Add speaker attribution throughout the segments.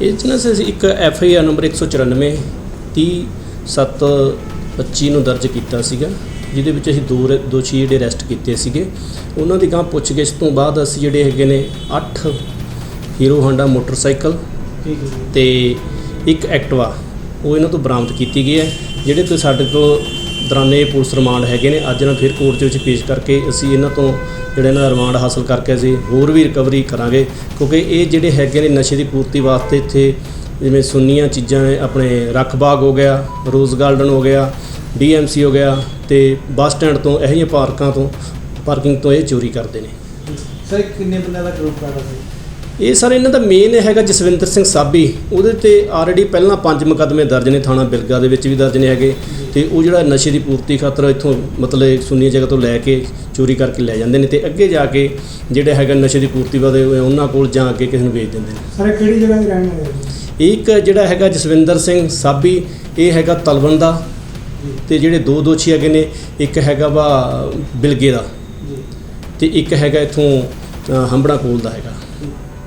Speaker 1: ਇਹ 'ਚ ਨਾ ਅਸੀਂ ਇੱਕ ਐਫ ਆਈ ਆਰ ਨੰਬਰ 194 30 7 25 ਨੂੰ ਦਰਜ ਕੀਤਾ ਸੀਗਾ ਜਿਹਦੇ ਵਿੱਚ ਅਸੀਂ ਦੋ ਦੋਸ਼ੀ ਜਿਹੜੇ ਅਰੈਸਟ ਕੀਤੇ ਸੀਗੇ। ਉਹਨਾਂ ਦੀ ਗਾਂ ਪੁੱਛਗਿੱਛ ਤੋਂ ਬਾਅਦ ਅਸੀਂ ਜਿਹੜੇ ਹੈਗੇ ਨੇ 8 ਹੀਰੋ ਹਾਂਡਾ ਮੋਟਰਸਾਈਕਲ ਤੇ ਇੱਕ ਐਕਟਿਵਾ ਉਹ ਇਹਨਾਂ ਤੋਂ ਬਰਾਮਦ ਕੀਤੀ ਗਈ ਹੈ ਜਿਹੜੇ ਤੋਂ ਸਾਡੇ ਕੋਲ ਦੌਰਾਨੇ ਪੁਲਿਸ ਰਿਮਾਂਡ ਹੈਗੇ ਨੇ। ਅੱਜ ਇਹਨਾਂ ਫਿਰ ਕੋਰਟ ਦੇ ਵਿੱਚ ਪੇਸ਼ ਕਰਕੇ ਅਸੀਂ ਇਹਨਾਂ ਤੋਂ ਜਿਹੜੇ ਇਹਨਾਂ ਦਾ ਰਿਮਾਂਡ ਹਾਸਲ ਕਰਕੇ ਅਸੀਂ ਹੋਰ ਵੀ ਰਿਕਵਰੀ ਕਰਾਂਗੇ। ਕਿਉਂਕਿ ਇਹ ਜਿਹੜੇ ਹੈਗੇ ਨੇ ਨਸ਼ੇ ਦੀ ਪੂਰਤੀ ਵਾਸਤੇ ਇੱਥੇ ਜਿਵੇਂ ਸੁੰਨੀਆਂ ਚੀਜ਼ਾਂ ਨੇ, ਆਪਣੇ ਰੱਖ ਬਾਗ ਹੋ ਗਿਆ, ਰੋਜ਼ ਗਾਰਡਨ ਹੋ ਗਿਆ, ਡੀਐਮਸੀ ਹੋ ਗਿਆ ਤੇ ਬੱਸ ਸਟੈਂਡ ਤੋਂ ਇਹੋ ਜਿਹੀਆਂ ਪਾਰਕਾਂ ਤੋਂ, ਪਾਰਕਿੰਗ ਤੋਂ ਇਹ ਚੋਰੀ ਕਰਦੇ ਨੇ।
Speaker 2: ਸਰ, ਕਿੰਨੇ ਬੰਦਿਆਂ ਦਾ ਗਰੁੱਪ ਕਰਦਾ ਸੀ?
Speaker 1: ਇਹ ਸਰ ਇਹਨਾਂ ਦਾ ਮੇਨ ਹੈਗਾ ਜਸਵਿੰਦਰ ਸਿੰਘ ਸਾਬੀ। ਉਹਦੇ ਤੇ ਆਲਰੇਡੀ ਪਹਿਲਾਂ ਪੰਜ ਮੁਕੱਦਮੇ ਦਰਜ ਨੇ ਥਾਣਾ ਬਿਲਗਾ ਦੇ ਵਿੱਚ ਵੀ ਦਰਜ ਨੇ ਹੈਗੇ। ਤੇ ਉਹ ਜਿਹੜਾ ਨਸ਼ੇ ਦੀ ਪੂਰਤੀ ਖਾਤਰ ਇੱਥੋਂ ਮਤਲਬ ਸੁੰਨੀ ਜਗ੍ਹਾ ਤੋਂ ਲੈ ਕੇ ਚੋਰੀ ਕਰਕੇ ਲੈ ਜਾਂਦੇ ਨੇ ਤੇ ਅੱਗੇ ਜਾ ਕੇ ਜਿਹੜੇ ਹੈਗਾ ਨਸ਼ੇ ਦੀ ਪੂਰਤੀ ਵਾਦੇ ਉਹਨਾਂ ਕੋਲ ਜਾ ਕੇ ਕਿਸੇ ਨੂੰ ਵੇਚ ਦਿੰਦੇ ਨੇ।
Speaker 2: ਸਰ ਇਹ ਕਿਹੜੀ ਜਗ੍ਹਾ ਤੇ ਰਹਿਣ ਵਾਲੇ
Speaker 1: ਇੱਕ ਜਿਹੜਾ ਹੈਗਾ ਜਸਵਿੰਦਰ ਸਿੰਘ ਸਾਬੀ ਇਹ ਹੈਗਾ ਤਲਵਣ ਦਾ ਤੇ ਜਿਹੜੇ ਦੋ ਦੋਸ਼ੀ ਹੈਗੇ ਨੇ ਇੱਕ ਹੈਗਾ ਵਾ ਬਿਲਗੇ ਦਾ ਤੇ ਇੱਕ ਹੈਗਾ ਇਥੋਂ ਹੰਬੜਾ ਕੋਲ ਦਾ ਹੈਗਾ।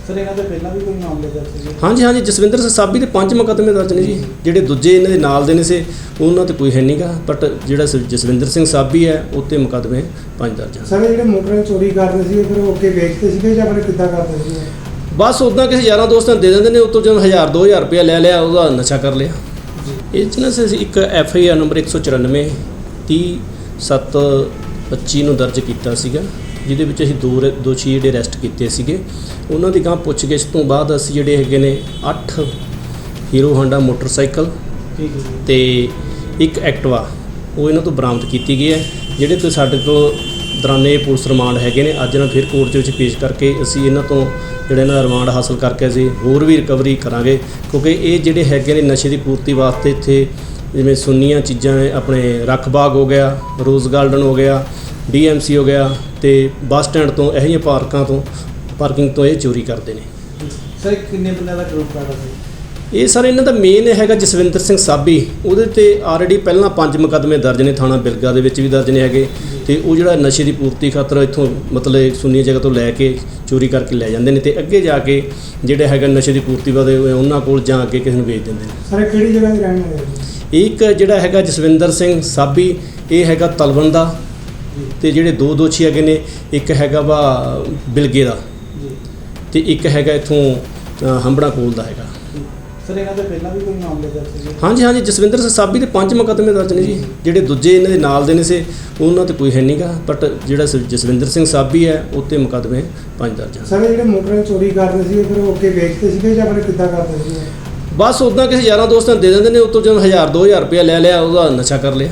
Speaker 2: ਸਰ ਇਹਨਾਂ ਦੇ ਪਹਿਲਾਂ ਵੀ ਕੋਈ ਮਾਮਲੇ ਦਰਜ ਸੀਗੇ?
Speaker 1: ਹਾਂਜੀ ਹਾਂਜੀ ਜਸਵਿੰਦਰ ਸਿੰਘ ਸਾਬੀ ਦੇ ਪੰਜ ਮੁਕੱਦਮੇ ਦਰਜ ਨੇ ਜੀ ਜਿਹੜੇ ਦੂਜੇ ਇਹਨਾਂ ਦੇ ਨਾਲ ਦੇ ਨੇ ਸੇ ਉਹਨਾਂ ਤੇ ਕੋਈ ਹੈ ਨਹੀਂਗਾ ਬਟ ਜਿਹੜਾ ਸ- ਜਸਵਿੰਦਰ ਸਿੰਘ ਸਾਬੀ ਹੈ ਉੱਤੇ ਮੁਕੱਦਮੇ ਪੰਜ ਦਰਜ ਹਨ।
Speaker 2: ਸਰ ਇਹ ਜਿਹੜੇ ਮੋਟਰਾਂ ਚੋਰੀ ਕਰਦੇ ਸੀ ਫਿਰ ਉਹ ਅੱਗੇ ਵੇਚਦੇ ਸੀਗੇ ਜਾਂ ਫਿਰ ਕਿੱਦਾਂ ਕਰਦੇ ਸੀ
Speaker 1: ਬਸ ਉਦਾਂ ਕਿਸੇ ਯਾਰਾਂ ਦੋਸਤਾਂ ਨੂੰ ਦੇ ਦਿੰਦੇ ਨੇ ਉਤੋਂ ਜਦੋਂ 1000 2000 ਰੁਪਇਆ ਲੈ ਲਿਆ ਉਹਦਾ ਨਸ਼ਾ ਕਰ ਲਿਆ।
Speaker 2: ਜੀ।
Speaker 1: ਇਹ 'ਚ ਨਾ ਅਸੀਂ ਇੱਕ ਐਫ ਆਈ ਆਰ ਨੰਬਰ 194 30 7 25 ਨੂੰ ਦਰਜ ਕੀਤਾ ਸੀਗਾ ਜਿਹਦੇ ਵਿੱਚ ਅਸੀਂ ਦੋ ਰ- ਦੋਸ਼ੀ ਜਿਹੜੇ ਅਰੈਸਟ ਕੀਤੇ ਸੀਗੇ। ਉਹਨਾਂ ਦੀ ਗਾਂ ਪੁੱਛਗਿੱਛ ਤੋਂ ਬਾਅਦ ਅਸੀਂ ਜਿਹੜੇ ਹੈਗੇ ਨੇ 8 ਹੀਰੋ ਹਾਂਡਾ ਮੋਟਰਸਾਈਕਲ
Speaker 2: ਠੀਕ ਹੈ ਜੀ।
Speaker 1: ਤੇ ਇੱਕ ਐਕਟਿਵਾ ਉਹ ਇਹਨਾਂ ਤੋਂ ਬਰਾਮਦ ਕੀਤੀ ਗਈ ਹੈ ਜਿਹੜੇ ਤੋਂ ਸਾਡੇ ਕੋਲ ਦੌਰਾਨੇ ਪੁਲਿਸ ਰਿਮਾਂਡ ਹੈਗੇ ਨੇ। ਅੱਜ ਇਹਨਾਂ ਫਿਰ ਕੋਰਟ ਦੇ ਵਿੱਚ ਪੇਸ਼ ਕਰਕੇ ਅਸੀਂ ਇਹਨਾਂ ਤੋਂ ਜਿਹੜੇ ਇਹਨਾਂ ਦਾ ਰਿਮਾਂਡ ਹਾਸਲ ਕਰਕੇ ਅਸੀਂ ਹੋਰ ਵੀ ਰਿਕਵਰੀ ਕਰਾਂਗੇ ਕਿਉਂਕਿ ਇਹ ਜਿਹੜੇ ਹੈਗੇ ਨੇ ਨਸ਼ੇ ਦੀ ਪੂਰਤੀ ਵਾਸਤੇ ਇੱਥੇ ਜਿਵੇਂ ਸੁੰਨੀਆਂ ਚੀਜ਼ਾਂ ਆਪਣੇ ਰੱਖ ਬਾਗ ਹੋ ਗਿਆ, ਰੋਜ਼ ਗਾਰਡਨ ਹੋ ਗਿਆ ਡੀਐਮਸੀ ਹੋ ਗਿਆ ਤੇ ਬੱਸ ਸਟੈਂਡ ਤੋਂ ਇਹੋ ਜਿਹੀਆਂ ਪਾਰਕਾਂ ਤੋਂ, ਪਾਰਕਿੰਗ ਤੋਂ ਇਹ ਚੋਰੀ ਕਰਦੇ ਨੇ।
Speaker 2: ਸਰ, ਕਿੰਨੇ ਬੰਦਿਆਂ ਦਾ ਗਰੁੱਪ ਕਰਦਾ ਸੀ?
Speaker 1: ਇਹ ਸਰ ਇਹਨਾਂ ਦਾ ਮੇਨ ਹੈਗਾ ਜਸਵਿੰਦਰ ਸਿੰਘ ਸਾਬੀ। ਉਹਦੇ ਤੇ ਆਲਰੇਡੀ ਪਹਿਲਾਂ ਪੰਜ ਮੁਕੱਦਮੇ ਦਰਜ ਨੇ ਥਾਣਾ ਬਿਲਗਾ ਦੇ ਵਿੱਚ ਵੀ ਦਰਜ ਨੇ ਹੈਗੇ। ਤੇ ਉਹ ਜਿਹੜਾ ਨਸ਼ੇ ਦੀ ਪੂਰਤੀ ਖਾਤਰ ਇੱਥੋਂ ਮਤਲਬ ਸੁੰਨੀ ਜਗ੍ਹਾ ਤੋਂ ਲੈ ਕੇ ਚੋਰੀ ਕਰਕੇ ਲੈ ਜਾਂਦੇ ਨੇ ਤੇ ਅੱਗੇ ਜਾ ਕੇ ਜਿਹੜੇ ਹੈਗਾ ਨਸ਼ੇ ਦੀ ਪੂਰਤੀ ਵਾਦੇ ਉਹਨਾਂ ਕੋਲ ਜਾ ਕੇ ਕਿਸੇ ਨੂੰ ਵੇਚ ਦਿੰਦੇ ਨੇ।
Speaker 2: ਸਰ ਇਹ ਕਿਹੜੀ ਜਗ੍ਹਾ ਤੇ ਰਹਿਣ ਵਾਲੇ
Speaker 1: ਇੱਕ ਜਿਹੜਾ ਹੈਗਾ ਜਸਵਿੰਦਰ ਸਿੰਘ ਸਾਬੀ ਇਹ ਹੈਗਾ ਤਲਵਣ ਦਾ ਤੇ ਜਿਹੜੇ ਦੋ ਦੋਸ਼ੀ ਹੈਗੇ ਨੇ ਇੱਕ ਹੈਗਾ ਵਾ ਬਿਲਗੇ ਦਾ ਤੇ ਇੱਕ ਹੈਗਾ ਇਥੋਂ ਹੰਬੜਾ ਕੋਲ ਦਾ ਹੈਗਾ।
Speaker 2: ਸਰ ਇਹਨਾਂ ਦੇ ਪਹਿਲਾਂ ਵੀ ਕੋਈ ਮਾਮਲੇ ਦਰਜ ਸੀਗੇ?
Speaker 1: ਹਾਂਜੀ ਹਾਂਜੀ ਜਸਵਿੰਦਰ ਸਿੰਘ ਸਾਬੀ ਦੇ ਪੰਜ ਮੁਕੱਦਮੇ ਦਰਜ ਨੇ ਜੀ ਜਿਹੜੇ ਦੂਜੇ ਇਹਨਾਂ ਦੇ ਨਾਲ ਦੇ ਨੇ ਸੇ ਉਹਨਾਂ ਤੇ ਕੋਈ ਹੈ ਨਹੀਂਗਾ ਬਟ ਜਿਹੜਾ ਸ- ਜਸਵਿੰਦਰ ਸਿੰਘ ਸਾਬੀ ਹੈ ਉੱਤੇ ਮੁਕੱਦਮੇ ਪੰਜ ਦਰਜ ਹਨ।
Speaker 2: ਸਰ ਇਹ ਜਿਹੜੇ ਮੋਟਰਾਂ ਚੋਰੀ ਕਰਦੇ ਸੀ ਫਿਰ ਉਹ ਅੱਗੇ ਵੇਚਦੇ ਸੀਗੇ ਜਾਂ ਫਿਰ ਕਿੱਦਾਂ ਕਰਦੇ ਸੀ
Speaker 1: ਬਸ ਉਦਾਂ ਕਿਸੇ ਯਾਰਾਂ ਦੋਸਤਾਂ ਨੂੰ ਦੇ ਦਿੰਦੇ ਨੇ ਉਤੋਂ ਜਦੋਂ 1000 2000 ਰੁਪਇਆ ਲੈ ਲਿਆ ਉਹਦਾ ਨਸ਼ਾ ਕਰ ਲਿਆ।